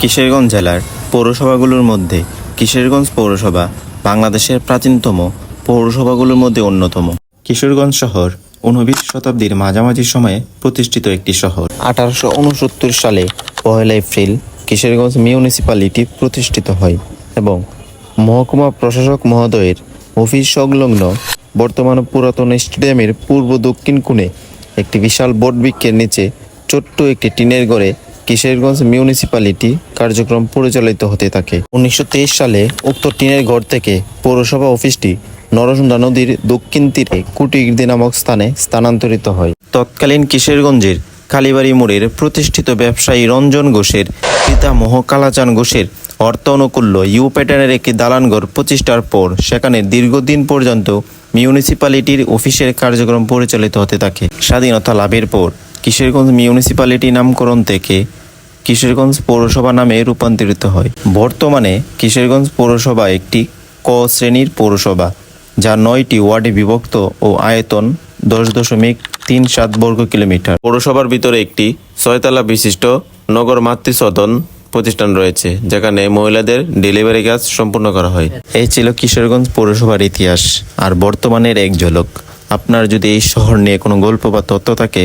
কিশোরগঞ্জ জেলার পৌরসভাগুলোর মধ্যে কিশোরগঞ্জ পৌরসভা বাংলাদেশের প্রাচীনতম পৌরসভাগুলোর মধ্যে অন্যতম। কিশোরগঞ্জ শহর ঊনবিশ শতাব্দীর মাঝামাঝি সময়ে প্রতিষ্ঠিত একটি শহর। আঠারোশো উনসত্তর সালে পয়লা এপ্রিল কিশোরগঞ্জ মিউনিসিপ্যালিটি প্রতিষ্ঠিত হয় এবং মহকুমা প্রশাসক মহোদয়ের অফিস সংলগ্ন বর্তমান পুরাতন স্টেডিয়ামের পূর্ব দক্ষিণ কোণে একটি বিশাল বটবৃক্ষের নিচে ছোট্ট একটি টিনের ঘরে কিশোরগঞ্জ মিউনিসিপ্যালিটি কার্যক্রম পরিচালিত হতে থাকে। উনিশশো তেইশ সালে উক্ত টিনের ঘর থেকে পৌরসভা অফিসটি নরসুন্দা নদীর দক্ষিণ তীরে কুটিগির্দি নামক স্থানে স্থানান্তরিত হয়। তৎকালীন কিশোরগঞ্জের কালীবাড়ি মোড়ের প্রতিষ্ঠিত ব্যবসায়ী রঞ্জন ঘোষের পিতামহ কালাচান ঘোষের অর্থ অনুকূল্য ইউ প্যাটার্নের একটি দালানঘর প্রতিষ্ঠার পর সেখানে দীর্ঘদিন পর্যন্ত মিউনিসিপ্যালিটির অফিসের কার্যক্রম পরিচালিত হতে থাকে। স্বাধীনতা লাভের পর কিশোরগঞ্জ মিউনিসিপ্যালিটি নামকরণ থেকে কিশোরগঞ্জ পৌরসভা নামে রূপান্তরিত হয়। বর্তমানে কিশোরগঞ্জ পৌরসভা একটি ক শ্রেণির পৌরসভা, যা নয়টি ওয়ার্ডে বিভক্ত ও আয়তন দশ দশমিক তিন সাত বর্গ কিলোমিটার। পৌরসভার ভিতরে একটি ছয়তলা বিশিষ্ট নগর মাতৃসদন প্রতিষ্ঠান রয়েছে, যেখানে মহিলাদের ডেলিভারি কাজ সম্পূর্ণ করা হয়। এই ছিল কিশোরগঞ্জ পৌরসভার ইতিহাস, আর বর্তমানের এক ঝলক। আপনার যদি এই শহর নিয়ে কোনো গল্প বা তথ্য থাকে